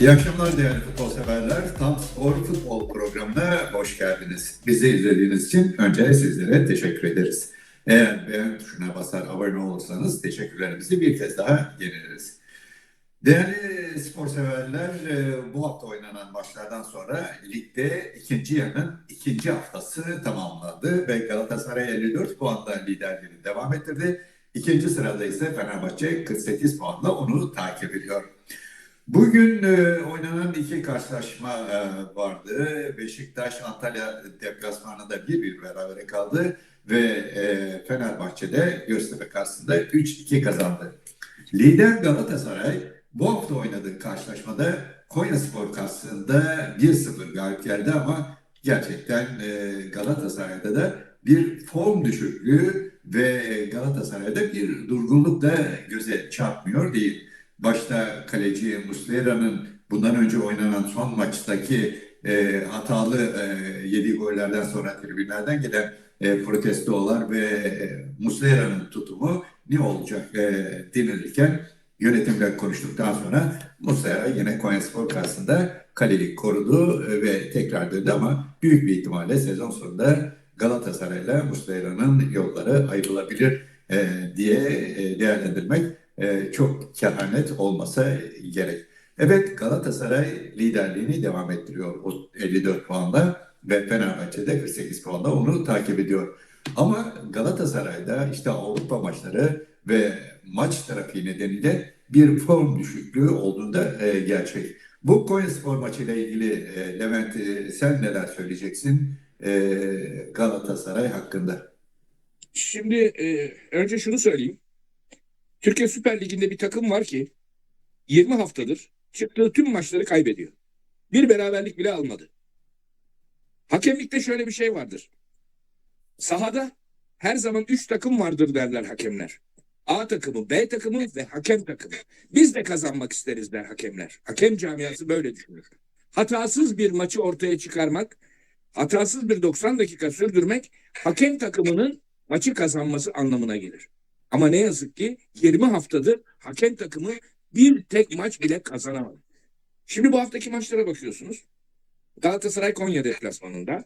İyi akşamlar değerli futbol severler. Tam Spor Futbol programına hoş geldiniz. Bizi izlediğiniz için önce sizlere teşekkür ederiz. Eğer beğen tuşuna basar abone olursanız teşekkürlerimizi bir kez daha yenileriz. Değerli spor severler, e, bu hafta oynanan maçlardan sonra ligde ikinci yarının ikinci haftası tamamlandı ve Galatasaray 54 puanla liderliğini devam ettirdi. İkinci sırada ise Fenerbahçe 48 puanla onu takip ediyor. Bugün e, oynanan iki karşılaşma e, vardı. Beşiktaş Antalya deplasmanında bir bir berabere kaldı ve e, Fenerbahçe'de Göztepe karşısında 3-2 kazandı. Lider Galatasaray bu hafta oynadığı karşılaşmada Konyaspor karşısında 1-0 galip geldi ama gerçekten e, Galatasaray'da da bir form düşüklüğü ve Galatasaray'da bir durgunluk da göze çarpmıyor değil. Başta kaleci Muslera'nın bundan önce oynanan son maçtaki e, hatalı e, yediği gollerden sonra tribünlerden gelen e, protestolar ve e, Muslera'nın tutumu ne olacak e, denilirken yönetimle konuştuktan sonra Muslera yine Konyaspor karşısında kalelik korudu e, ve tekrar döndü ama büyük bir ihtimalle sezon sonunda Galatasaray'la Muslera'nın yolları ayrılabilir e, diye e, değerlendirmek e, çok kehanet olmasa gerek. Evet Galatasaray liderliğini devam ettiriyor o 54 puanla ve Fenerbahçe'de 48 puanla onu takip ediyor. Ama Galatasaray'da işte Avrupa maçları ve maç trafiği nedeniyle bir form düşüklüğü olduğunda e, gerçek. Bu Konyaspor maçıyla ilgili e, Levent e, sen neler söyleyeceksin e, Galatasaray hakkında? Şimdi e, önce şunu söyleyeyim. Türkiye Süper Ligi'nde bir takım var ki 20 haftadır çıktığı tüm maçları kaybediyor. Bir beraberlik bile almadı. Hakemlikte şöyle bir şey vardır. Sahada her zaman 3 takım vardır derler hakemler. A takımı, B takımı ve hakem takımı. Biz de kazanmak isteriz der hakemler. Hakem camiası böyle düşünür. Hatasız bir maçı ortaya çıkarmak, hatasız bir 90 dakika sürdürmek hakem takımının maçı kazanması anlamına gelir. Ama ne yazık ki 20 haftadır hakem takımı bir tek maç bile kazanamadı. Şimdi bu haftaki maçlara bakıyorsunuz. Galatasaray Konya deplasmanında,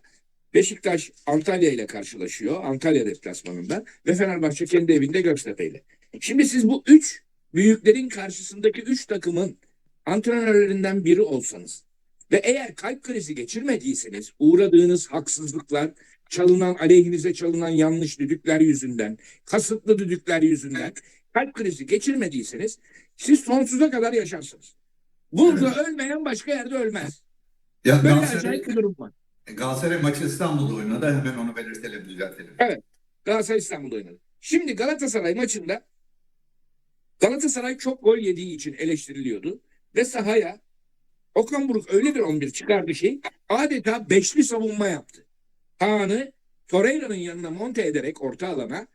Beşiktaş Antalya ile karşılaşıyor. Antalya deplasmanında ve Fenerbahçe kendi evinde Göztepe ile. Şimdi siz bu üç büyüklerin karşısındaki üç takımın antrenörlerinden biri olsanız ve eğer kalp krizi geçirmediyseniz uğradığınız haksızlıklar, çalınan aleyhinize çalınan yanlış düdükler yüzünden, kasıtlı düdükler yüzünden kalp krizi geçirmediyseniz siz sonsuza kadar yaşarsınız. Burada ölmeyen başka yerde ölmez. Ya Böyle Galatasaray, acayip bir durum var. Galatasaray maçı İstanbul'da oynadı. Hemen onu belirtelim, düzeltelim. Galatasaray İstanbul'da oynadı. Şimdi Galatasaray maçında Galatasaray çok gol yediği için eleştiriliyordu ve sahaya Okan Buruk öyle bir 11 çıkardı ki adeta beşli savunma yaptı. Kaan'ı Torreira'nın yanına monte ederek orta alana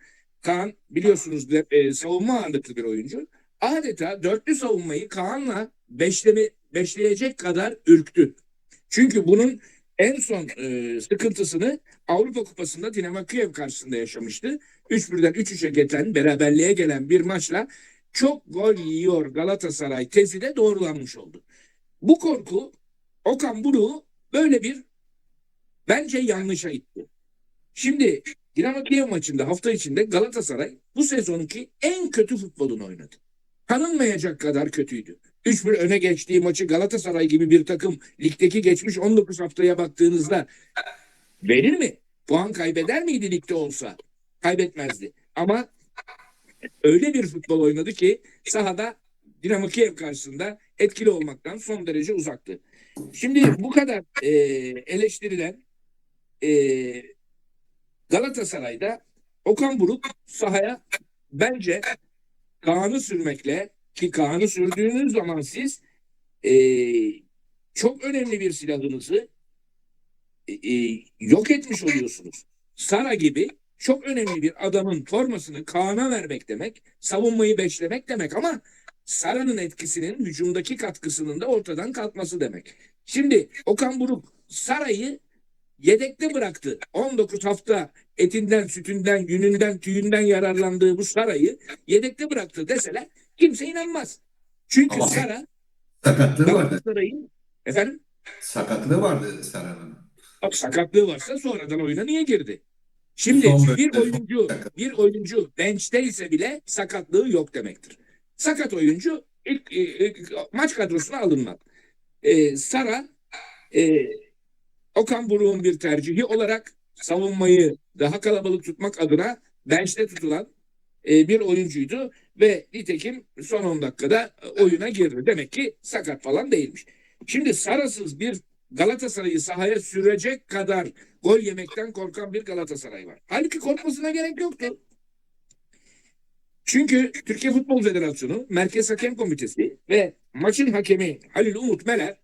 Kaan biliyorsunuz de, e, savunma ağırlıklı bir oyuncu. Adeta dörtlü savunmayı Kaan'la beşleme, beşleyecek kadar ürktü. Çünkü bunun en son e, sıkıntısını Avrupa Kupası'nda Dinamo Kiev karşısında yaşamıştı. 3-1'den 3-3'e gelen, beraberliğe gelen bir maçla çok gol yiyor Galatasaray tezi de doğrulanmış oldu. Bu korku Okan Buruk'u böyle bir bence yanlışa itti. Şimdi Dinamo Kiev maçında hafta içinde Galatasaray bu sezonki en kötü futbolunu oynadı. Tanınmayacak kadar kötüydü. 3-1 öne geçtiği maçı Galatasaray gibi bir takım ligdeki geçmiş 19 haftaya baktığınızda verir mi? Puan kaybeder miydi ligde olsa? Kaybetmezdi. Ama öyle bir futbol oynadı ki sahada Dinamo Kiev karşısında etkili olmaktan son derece uzaktı. Şimdi bu kadar e, eleştirilen e, Galatasaray'da Okan Buruk sahaya bence Kaan'ı sürmekle ki Kaan'ı sürdüğünüz zaman siz e, çok önemli bir silahınızı e, e, yok etmiş oluyorsunuz. Sara gibi çok önemli bir adamın formasını Kaan'a vermek demek, savunmayı beşlemek demek ama Sara'nın etkisinin hücumdaki katkısının da ortadan kalkması demek. Şimdi Okan Buruk Sara'yı yedekte bıraktı. 19 hafta etinden, sütünden, yününden, tüyünden yararlandığı bu Sara'yı yedekte bıraktı deseler kimse inanmaz. Çünkü Ama- Sara Sakatlığı vardı. Galatasaray'ın efendim Sakatlığı vardı Sara'nın. Sakatlığı varsa sonradan oyuna niye girdi? Şimdi Son bir oyuncu bir oyuncu bench'teyse bile sakatlığı yok demektir. Sakat oyuncu ilk, e, ilk maç kadrosuna alınmaz. Ee, Sara e, Okan Buruk'un bir tercihi olarak savunmayı daha kalabalık tutmak adına bench'te tutulan e, bir oyuncuydu ve nitekim son 10 dakikada oyuna girdi. Demek ki sakat falan değilmiş. Şimdi Sarasız bir Galatasaray'ı sahaya sürecek kadar gol yemekten korkan bir Galatasaray var. Halbuki korkmasına gerek yoktu. Çünkü Türkiye Futbol Federasyonu Merkez Hakem Komitesi ve maçın hakemi Halil Umut Meler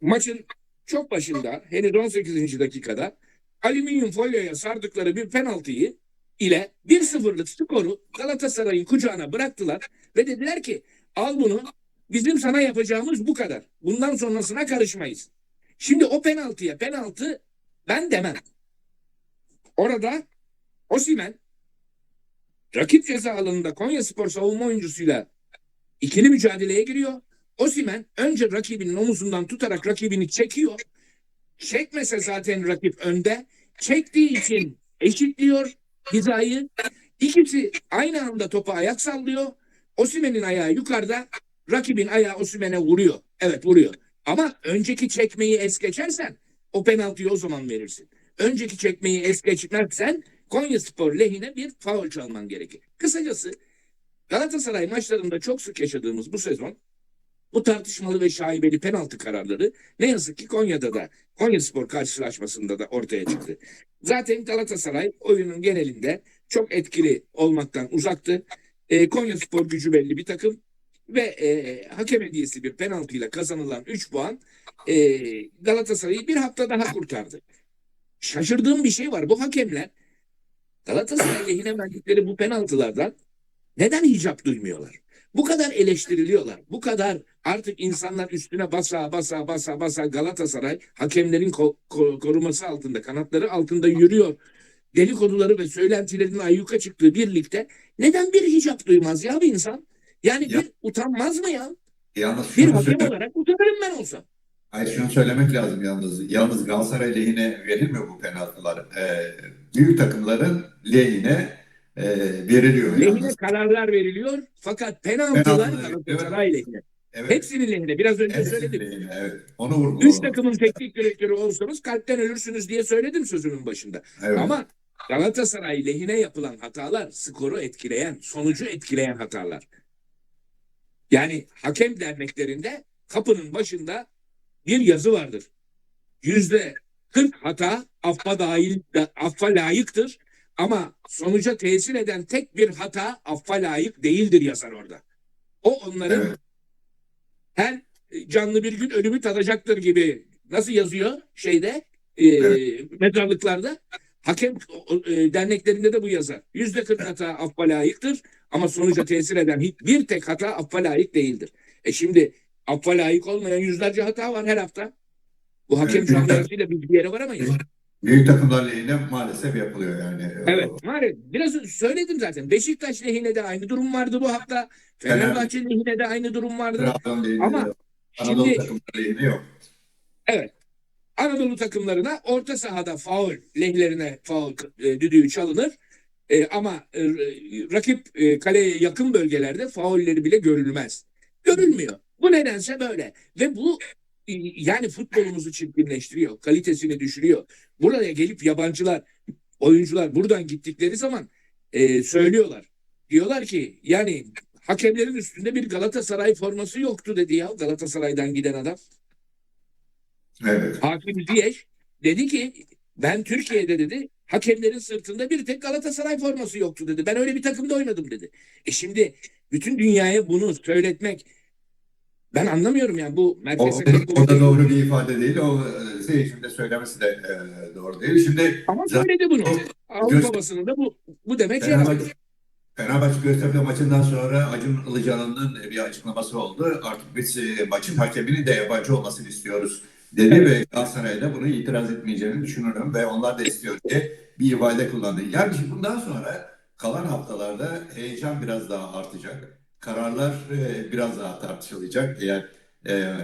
maçın çok başında henüz 18. dakikada alüminyum folyoya sardıkları bir penaltıyı ile 1-0'lık skoru Galatasaray'ın kucağına bıraktılar ve dediler ki al bunu bizim sana yapacağımız bu kadar. Bundan sonrasına karışmayız. Şimdi o penaltıya penaltı ben demem. Orada Osimen rakip ceza alanında Konya Spor savunma oyuncusuyla ikili mücadeleye giriyor. Osimen önce rakibinin omuzundan tutarak rakibini çekiyor. Çekmese zaten rakip önde. Çektiği için eşitliyor hizayı. İkisi aynı anda topa ayak sallıyor. Osimen'in ayağı yukarıda. Rakibin ayağı Osimen'e vuruyor. Evet vuruyor. Ama önceki çekmeyi es geçersen o penaltıyı o zaman verirsin. Önceki çekmeyi es geçmezsen Konya Spor lehine bir faul çalman gerekir. Kısacası Galatasaray maçlarında çok sık yaşadığımız bu sezon bu tartışmalı ve şaibeli penaltı kararları ne yazık ki Konya'da da Konya Spor karşılaşmasında da ortaya çıktı. Zaten Galatasaray oyunun genelinde çok etkili olmaktan uzaktı. E, Konya Spor gücü belli bir takım ve e, hakem hediyesi bir penaltıyla kazanılan 3 puan e, Galatasaray'ı bir hafta daha kurtardı. Şaşırdığım bir şey var. Bu hakemler Galatasaray lehine verdikleri bu penaltılardan neden hicap duymuyorlar? Bu kadar eleştiriliyorlar. Bu kadar artık insanlar üstüne basa basa basa basa Galatasaray hakemlerin ko- ko- koruması altında, kanatları altında yürüyor. Dedikoduları ve söylentilerin ayyuka çıktığı birlikte neden bir hicap duymaz ya bir insan? Yani Ya- bir utanmaz mı ya? Yalnız Bir hakem söyle- olarak utanırım ben olsam. Hayır, şunu söylemek lazım yalnız. Yalnız Galatasaray lehine verilmiyor bu penaltılar. Ee, büyük takımların lehine e, veriliyor. Lehine yalnız. kararlar veriliyor fakat penaltılar Galatasaray lehine. Evet, Hepsinin lehine. Biraz önce hepsinin söyledim. lehine, evet. Onu vurguladım. Üç takımın teknik direktörü olsanız kalpten ölürsünüz diye söyledim sözümün başında. Evet. Ama Galatasaray lehine yapılan hatalar skoru etkileyen, sonucu etkileyen hatalar. Yani hakem derneklerinde kapının başında bir yazı vardır. Yüzde 40 hata affa dahil, da- affa layıktır. Ama sonuca tesir eden tek bir hata affa layık değildir yazar orada. O onların Evet. her canlı bir gün ölümü tadacaktır gibi nasıl yazıyor şeyde e, Evet. mezarlıklarda hakem e, derneklerinde de bu yazar. Yüzde kırk hata affa layıktır ama sonuca tesir eden hiçbir tek hata affa layık değildir. E şimdi affa layık olmayan yüzlerce hata var her hafta. Bu hakem camiasıyla biz bir yere varamayız. Büyük takımlar lehine maalesef yapılıyor yani. Evet maalesef. Biraz söyledim zaten. Beşiktaş lehine de aynı durum vardı bu hafta. Fenerbahçe lehine de aynı durum vardı. Lehine, Ama Anadolu şimdi- takımları lehine yok. Evet. Anadolu takımlarına orta sahada faul, lehlerine faul e, düdüğü çalınır. E, ama e, rakip e, kaleye yakın bölgelerde faulleri bile görülmez. Görülmüyor. Bu nedense böyle. Ve bu e, yani futbolumuzu çirkinleştiriyor. Kalitesini düşürüyor. Buraya gelip yabancılar, oyuncular buradan gittikleri zaman e, söylüyorlar. Diyorlar ki yani hakemlerin üstünde bir Galatasaray forması yoktu dedi ya Galatasaray'dan giden adam. Evet. Hakim Ziyech dedi ki ben Türkiye'de dedi hakemlerin sırtında bir tek Galatasaray forması yoktu dedi. Ben öyle bir takımda oynadım dedi. E şimdi bütün dünyaya bunu söyletmek ben anlamıyorum yani bu merkez o, o da doğru bir ifade değil. O e, seyircinin de söylemesi de e, doğru değil. Şimdi ama söyledi bunu. Avrupa basınında da bu bu demek Fenerbahçe, aldı. Fenerbahçe Göztepe maçından sonra Acun Ilıcalı'nın bir açıklaması oldu. Artık biz e, maçın hakeminin de yabancı olmasını istiyoruz dedi Evet. ve Galatasaray'da bunu itiraz etmeyeceğini düşünüyorum ve onlar da istiyor diye bir ifade kullandı. Yani bundan sonra kalan haftalarda heyecan biraz daha artacak. Kararlar e, biraz daha tartışılacak. Eğer e,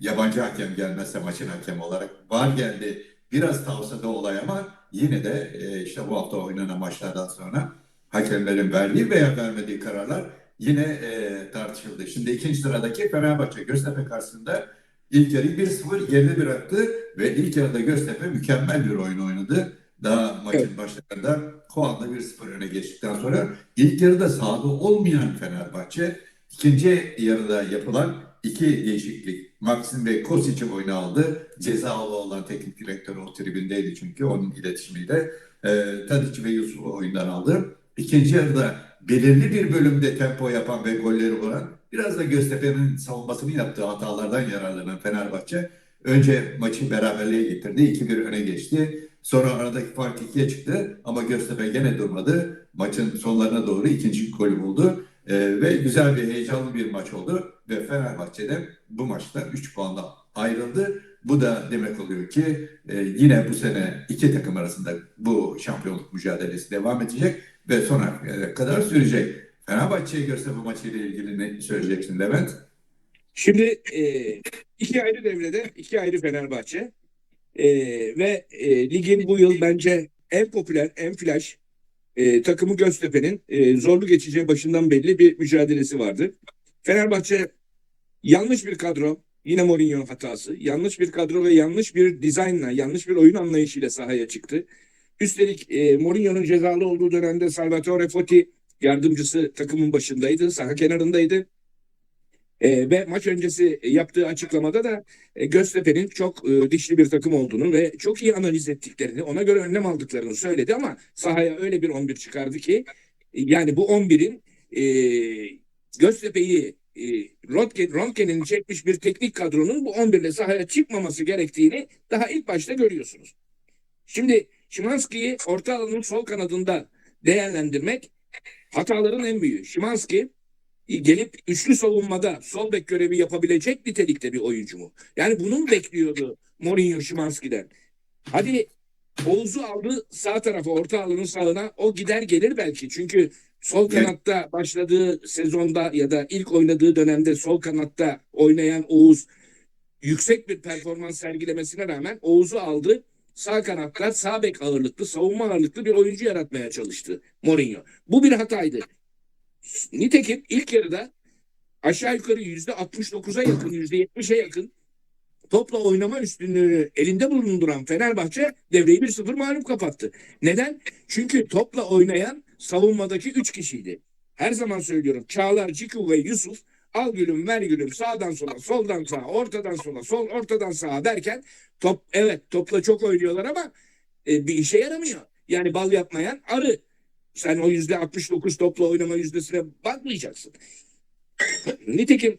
yabancı hakem gelmezse maçın hakemi olarak var geldi. Biraz tavsada olay ama yine de e, işte bu hafta oynanan maçlardan sonra hakemlerin verdiği veya vermediği kararlar yine e, tartışıldı. Şimdi ikinci sıradaki Fenerbahçe Göztepe karşısında ilk yarıyı 1-0 geride bıraktı ve ilk yarıda Göztepe mükemmel bir oyun oynadı. Daha maçın Evet. başlarında Koan'la 1-0 öne geçtikten sonra ilk yarıda sahada olmayan Fenerbahçe ikinci yarıda yapılan iki değişiklik. Maxim ve Kosic'i oyuna aldı. Cezalı olan teknik direktör o tribündeydi çünkü onun iletişimiyle. E, Tadic ve Yusuf'u oyundan aldı. İkinci yarıda belirli bir bölümde tempo yapan ve golleri vuran biraz da Göztepe'nin savunmasını yaptığı hatalardan yararlanan Fenerbahçe önce maçı beraberliğe getirdi. 2-1 öne geçti. Sonra aradaki fark ikiye çıktı ama Göztepe gene durmadı. Maçın sonlarına doğru ikinci golü buldu. Ee, ve güzel bir heyecanlı bir maç oldu ve Fenerbahçe'de bu maçta 3 puanla ayrıldı. Bu da demek oluyor ki e, yine bu sene iki takım arasında bu şampiyonluk mücadelesi devam edecek ve sona kadar sürecek. Fenerbahçe Göztepe maçıyla ilgili ne söyleyeceksin Levent? Şimdi e, iki ayrı devrede iki ayrı Fenerbahçe E, ve e, ligin bu yıl bence en popüler, en flash e, takımı Göztepe'nin e, zorlu geçeceği başından belli bir mücadelesi vardı. Fenerbahçe yanlış bir kadro, yine Mourinho hatası, yanlış bir kadro ve yanlış bir dizaynla, yanlış bir oyun anlayışıyla sahaya çıktı. Üstelik e, Mourinho'nun cezalı olduğu dönemde Salvatore Foti yardımcısı takımın başındaydı, saha kenarındaydı. E, ve maç öncesi yaptığı açıklamada da e, Göztepe'nin çok e, dişli bir takım olduğunu ve çok iyi analiz ettiklerini, ona göre önlem aldıklarını söyledi ama sahaya öyle bir 11 çıkardı ki e, yani bu 11'in e, Göztepe'yi e, Röntgen, Röntgen'in çekmiş bir teknik kadronun bu 11 ile sahaya çıkmaması gerektiğini daha ilk başta görüyorsunuz. Şimdi Şimanski'yi orta alanın sol kanadında değerlendirmek hataların en büyüğü. Şimanski gelip üçlü savunmada sol bek görevi yapabilecek nitelikte bir oyuncu mu? Yani bunu mu bekliyordu Mourinho Şimanski'den? Hadi Oğuz'u aldı sağ tarafa orta alanın sağına o gider gelir belki. Çünkü sol kanatta başladığı sezonda ya da ilk oynadığı dönemde sol kanatta oynayan Oğuz yüksek bir performans sergilemesine rağmen Oğuz'u aldı. Sağ kanatta sağ bek ağırlıklı, savunma ağırlıklı bir oyuncu yaratmaya çalıştı Mourinho. Bu bir hataydı. Nitekim ilk yarıda aşağı yukarı yüzde 69'a yakın, yüzde 70'e yakın topla oynama üstünlüğünü elinde bulunduran Fenerbahçe devreyi 1-0 mağlup kapattı. Neden? Çünkü topla oynayan savunmadaki 3 kişiydi. Her zaman söylüyorum Çağlar, Ciku ve Yusuf al gülüm ver gülüm sağdan sola soldan sağa ortadan sola sol ortadan sağa derken top evet topla çok oynuyorlar ama e, bir işe yaramıyor. Yani bal yapmayan arı. Sen o yüzde 69 topla oynama yüzdesine bakmayacaksın. Nitekim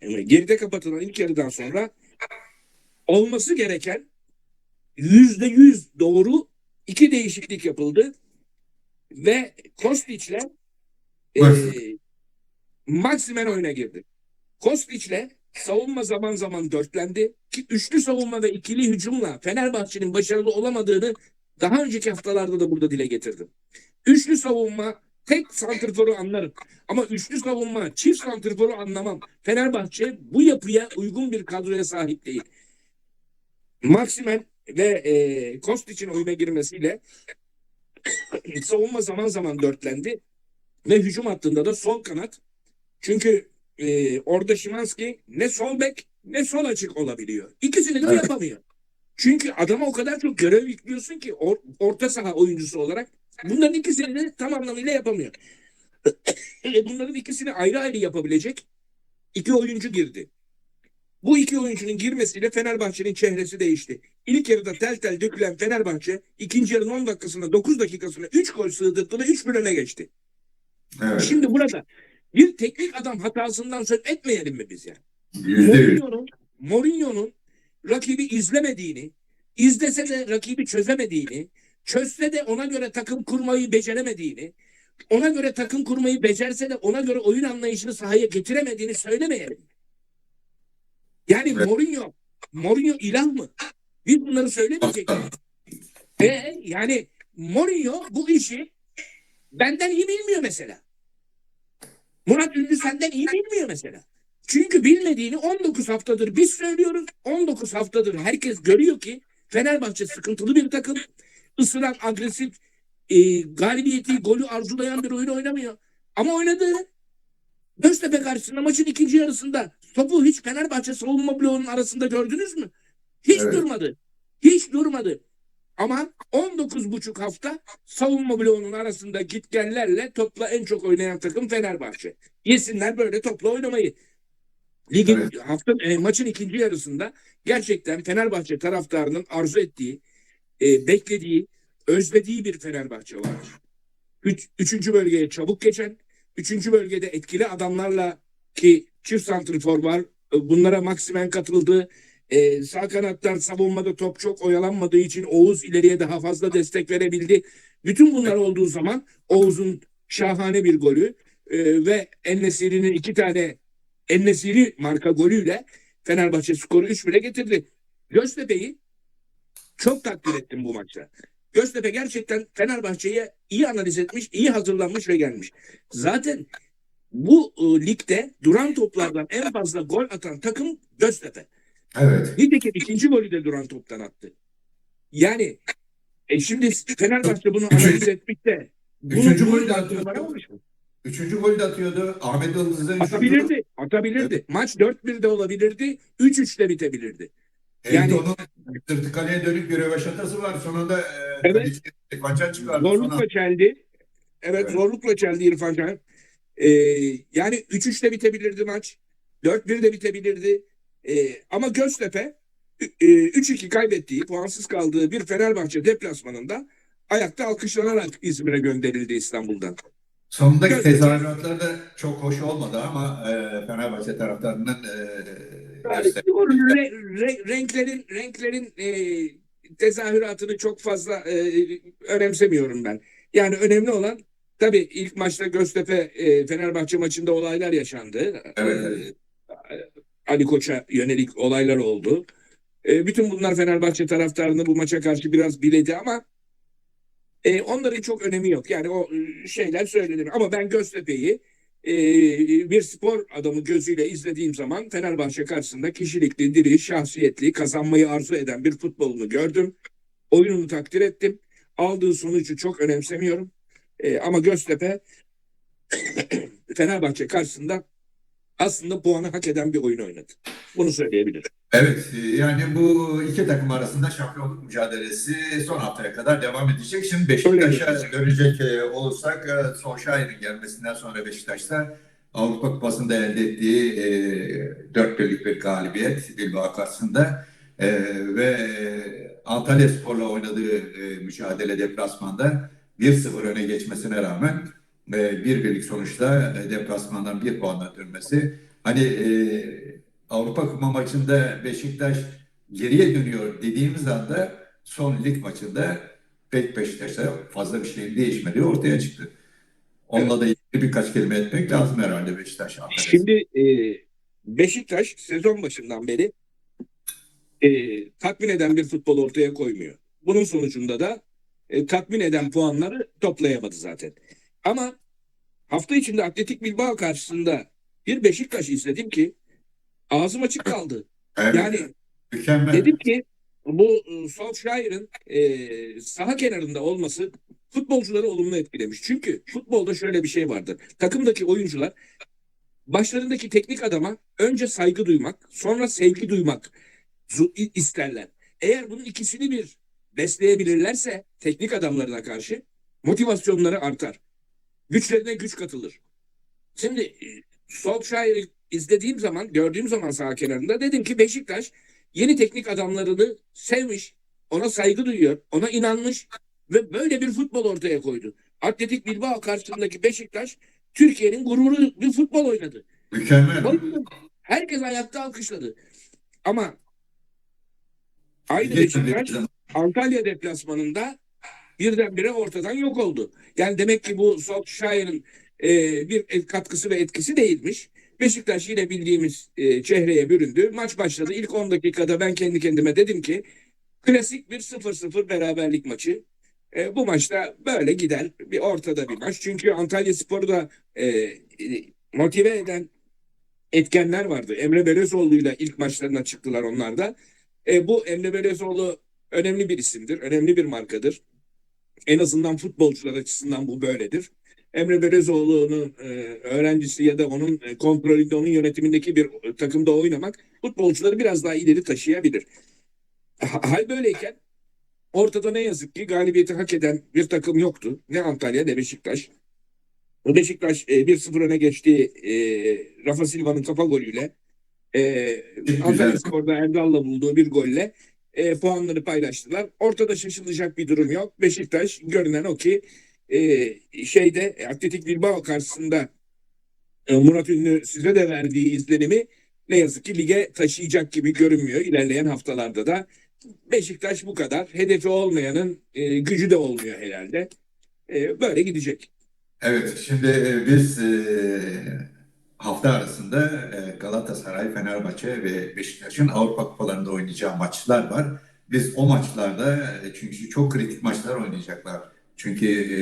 geride kapatılan ilk yarıdan sonra olması gereken yüzde yüz doğru iki değişiklik yapıldı ve Kostic'le e. Maximen oyuna girdi. Kostic'le savunma zaman zaman dörtlendi ki üçlü savunma ve ikili hücumla Fenerbahçe'nin başarılı olamadığını daha önceki haftalarda da burada dile getirdim. Üçlü savunma tek santrforu anlarım. Ama üçlü savunma çift santrforu anlamam. Fenerbahçe bu yapıya uygun bir kadroya sahip değil. Maximen ve e, Kostic'in oyuna girmesiyle savunma zaman zaman dörtlendi. Ve hücum hattında da sol kanat. Çünkü e, orada Şimanski ne sol bek ne sol açık olabiliyor. İkisini de yapamıyor. Çünkü adama o kadar çok görev yüklüyorsun ki or- orta saha oyuncusu olarak bunların ikisini de tam anlamıyla yapamıyor. Ve bunların ikisini ayrı ayrı yapabilecek iki oyuncu girdi. Bu iki oyuncunun girmesiyle Fenerbahçe'nin çehresi değişti. İlk yarıda tel tel dökülen Fenerbahçe ikinci yarının 10 dakikasında 9 dakikasında 3 gol sığdırdı ve 3 bir öne geçti. Evet. Şimdi burada bir teknik adam hatasından söz etmeyelim mi biz yani? Mourinho'nun, Mourinho'nun rakibi izlemediğini, izlese de rakibi çözemediğini, çözse de ona göre takım kurmayı beceremediğini, ona göre takım kurmayı becerse de ona göre oyun anlayışını sahaya getiremediğini söylemeyelim. Yani Evet. Mourinho, Mourinho ilah mı? Biz bunları söylemeyecek miyiz? E, yani Mourinho bu işi benden iyi bilmiyor mesela. Murat Ünlü senden iyi bilmiyor mesela. Çünkü bilmediğini 19 haftadır biz söylüyoruz. 19 haftadır herkes görüyor ki Fenerbahçe sıkıntılı bir takım. Isıran, agresif, e, galibiyeti, golü arzulayan bir oyun oynamıyor. Ama oynadı. Göztepe karşısında maçın ikinci yarısında topu hiç Fenerbahçe savunma bloğunun arasında gördünüz mü? Hiç Evet. durmadı. Hiç durmadı. Ama 19 buçuk hafta savunma bloğunun arasında gitgellerle topla en çok oynayan takım Fenerbahçe. Yesinler böyle topla oynamayı. Ligin Evet. hafta e, maçın ikinci yarısında gerçekten Fenerbahçe taraftarının arzu ettiği, e, beklediği, özlediği bir Fenerbahçe var. Üç, üçüncü bölgeye çabuk geçen, üçüncü bölgede etkili adamlarla ki çift santrifor var. e, Bunlara Maksimen katıldı. E, sağ kanattan savunmada top çok oyalanmadığı için Oğuz ileriye daha fazla destek verebildi. Bütün bunlar olduğu zaman Oğuz'un şahane bir golü e, ve Ennesiri'nin iki tane Ennesiri marka golüyle Fenerbahçe skoru 3-1'e getirdi. Göztepe'yi çok takdir ettim bu maçta. Göztepe gerçekten Fenerbahçe'ye iyi analiz etmiş, iyi hazırlanmış ve gelmiş. Zaten bu e, ligde duran toplardan en fazla gol atan takım Göztepe. Evet. Nitekim ikinci golü de duran toptan attı. Yani e şimdi Fenerbahçe bunu analiz etmiş de Üçüncü golü de atıyor. yapamamış mı? Üçüncü golü de atıyordu. Ahmet Yıldız'ın şutu. Atabilirdi. Atabilirdi. Maç 4-1 de olabilirdi. 3-3 de bitebilirdi. Yani onun sırtı kaleye dönük bir röveşatası var. Sonunda e, Evet. Can çıkardı. Sonra- Zorlukla çeldi. Evet, Evet. zorlukla çeldi İrfan Can. Ee, yani 3-3 de bitebilirdi maç. 4-1 de bitebilirdi. Ee, ama Göztepe e, 3-2 kaybettiği, puansız kaldığı bir Fenerbahçe deplasmanında ayakta alkışlanarak İzmir'e gönderildi İstanbul'dan. Evet. tezahüratlar da çok hoş olmadı ama e, Fenerbahçe taraftarının e, re- re- renklerin renklerin e, tezahüratını çok fazla e, önemsemiyorum ben. Yani önemli olan tabii ilk maçta Göztepe e, Fenerbahçe maçında olaylar yaşandı. Evet, E, Ali Koç'a yönelik olaylar oldu. E, bütün bunlar Fenerbahçe taraftarını bu maça karşı biraz biledi ama e, onların çok önemi yok. Yani o e, şeyler söylenir. Ama ben Göztepe'yi e, bir spor adamı gözüyle izlediğim zaman Fenerbahçe karşısında kişilikli, diri, şahsiyetli, kazanmayı arzu eden bir futbolunu gördüm. Oyununu takdir ettim. Aldığı sonucu çok önemsemiyorum. E, ama Göztepe Fenerbahçe karşısında aslında puanı hak eden bir oyun oynadı. Bunu söyleyebilirim. Evet, e, yani bu iki takım arasında şampiyonluk mücadelesi son haftaya kadar devam edecek. Şimdi Beşiktaş'a dönecek e, olursak e, Solskjaer'in gelmesinden sonra Beşiktaş'ta Avrupa Kupası'nda elde ettiği 4 birlik bir galibiyet Bilbao karşısında. Ve Antalya Spor'la oynadığı mücadele deplasmanda 1-0 öne geçmesine rağmen bir birlik sonuçta deplasmandan bir puanla dönmesi. Hani Avrupa Kupa maçında Beşiktaş geriye dönüyor dediğimiz anda son lig maçında pek Beşiktaş'ta fazla bir şeyin değişmediği ortaya çıktı. Onunla da ilgili birkaç kelime etmek lazım herhalde Beşiktaş. Antalya. Şimdi e, Beşiktaş sezon başından beri e, tatmin eden bir futbol ortaya koymuyor. Bunun sonucunda da e, tatmin eden puanları toplayamadı zaten. Ama hafta içinde Atletik Bilbao karşısında bir Beşiktaş izledim ki ağzım açık kaldı. Evet, Yani mükemmel. dedim ki bu e, Solskjaer'in e, saha kenarında olması futbolcuları olumlu etkilemiş. Çünkü futbolda şöyle bir şey vardır. Takımdaki oyuncular başlarındaki teknik adama önce saygı duymak, sonra sevgi duymak isterler. Eğer bunun ikisini bir besleyebilirlerse teknik adamlarına karşı motivasyonları artar. Güçlerine güç katılır. Şimdi e, Solskjaer'i izlediğim zaman, gördüğüm zaman saha kenarında dedim ki Beşiktaş yeni teknik adamlarını sevmiş, ona saygı duyuyor, ona inanmış ve böyle bir futbol ortaya koydu. Atletik Bilbao karşısındaki Beşiktaş Türkiye'nin gururu bir futbol oynadı. Mükemmel. Herkes ayakta alkışladı. Ama aynı Beşiktaş Antalya deplasmanında birdenbire ortadan yok oldu. Yani demek ki bu Solskjaer'in e, bir katkısı ve etkisi değilmiş. Beşiktaş yine bildiğimiz e, çehreye büründü. Maç başladı. İlk 10 dakikada ben kendi kendime dedim ki klasik bir 0-0 beraberlik maçı. E, bu maçta böyle gider. Bir ortada bir maç. Çünkü Antalya Spor'u da e, e, motive eden etkenler vardı. Emre Belözoğlu'yla ilk maçlarına çıktılar onlar da. E, bu Emre Belözoğlu önemli bir isimdir, önemli bir markadır. En azından futbolcular açısından bu böyledir. Emre Belözoğlu'nun e, öğrencisi ya da onun e, kontrolünde, onun yönetimindeki bir takımda oynamak futbolcuları biraz daha ileri taşıyabilir. Ha- Hal böyleyken ortada ne yazık ki galibiyeti hak eden bir takım yoktu. Ne Antalya ne Beşiktaş. Beşiktaş e, 1-0 öne geçti e, Rafa Silva'nın kafa golüyle. E, Antalya Spor'da Erdal'la bulduğu bir golle e, puanları paylaştılar. Ortada şaşılacak bir durum yok. Beşiktaş görünen o ki e, şeyde Atletik Bilbao karşısında e, Murat Ünlü size de verdiği izlenimi ne yazık ki lige taşıyacak gibi görünmüyor ilerleyen haftalarda da. Beşiktaş bu kadar. Hedefi olmayanın e, gücü de olmuyor herhalde. E, böyle gidecek. Evet, şimdi e, biz e, hafta arasında e, Galatasaray, Fenerbahçe ve Beşiktaş'ın Avrupa Kupalarında oynayacağı maçlar var. Biz o maçlarda e, çünkü çok kritik maçlar oynayacaklar. Çünkü e,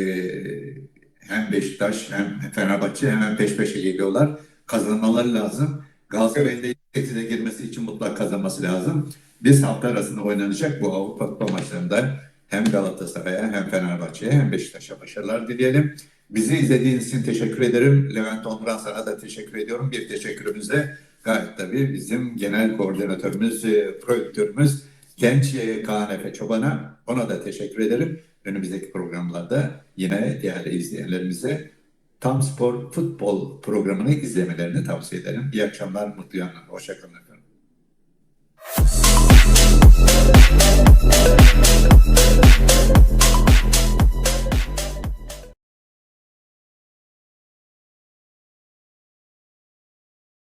hem Beşiktaş hem Fenerbahçe hemen peş peşe geliyorlar. Kazanmaları lazım. Galatasaray'ın ilk sekize girmesi için mutlak kazanması lazım. Biz hafta arasında oynanacak bu Avrupa Kupa maçlarında hem Galatasaray'a hem Fenerbahçe'ye hem Beşiktaş'a başarılar dileyelim. Bizi izlediğiniz için teşekkür ederim. Levent Onduran sana da teşekkür ediyorum. Bir teşekkürümüz de gayet tabii bizim genel koordinatörümüz, e, prodüktörümüz genç e, Çoban'a. Ona da teşekkür ederim. Önümüzdeki programlarda yine değerli izleyenlerimize Tam Spor Futbol programını izlemelerini tavsiye ederim. İyi akşamlar, mutlu yanlar. Hoşçakalın efendim.